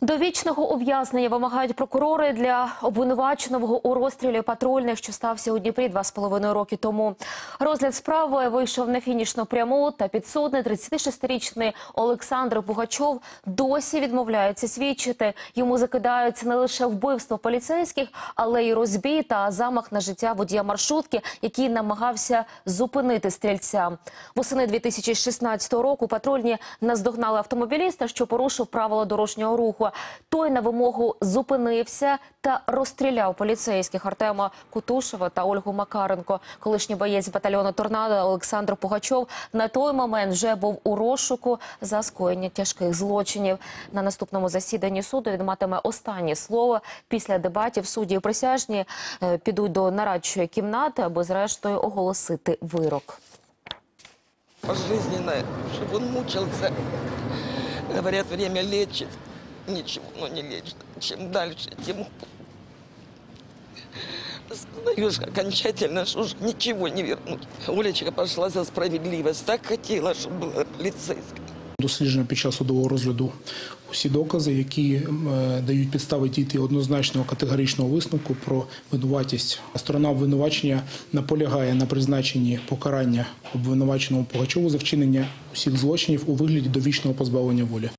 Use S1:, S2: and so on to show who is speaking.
S1: Довічного ув'язнення вимагають прокурори для обвинуваченого у розстрілі патрульних, що стався у Дніпрі два з половиною роки тому. Розгляд справи вийшов на фінішну пряму, та підсудний 36-річний Олександр Пугачов досі відмовляється свідчити. Йому закидають не лише вбивство поліцейських, але й розбій та замах на життя водія маршрутки, який намагався зупинити стрільця. Восени 2016 року патрульні наздогнали автомобіліста, що порушив правила дорожнього руху. Той на вимогу зупинився та розстріляв поліцейських Артема Кутушева та Ольгу Макаренко. Колишній боєць батальйону «Торнадо» Олександр Пугачов на той момент вже був у розшуку за скоєння тяжких злочинів. На наступному засіданні суду він матиме останнє слово. Після дебатів судді і присяжні е, підуть до нарадчої кімнати, аби зрештою оголосити вирок.
S2: пожизненное, чтобы он мучился. Говорят, время лечит. Ничего, но не лечит. Чем дальше, тем Знаешь, окончательно, что уже ничего не вернуть. Олечка пошла за справедливость. Так хотела, чтобы была полицейская.
S3: Досліджено під час судового розгляду усі докази, які е, дають підстави дійти однозначного категоричного висновку про винуватість. Сторона обвинувачення наполягає на призначенні покарання обвинуваченому Пугачову за вчинення усіх злочинів у вигляді довічного позбавлення волі.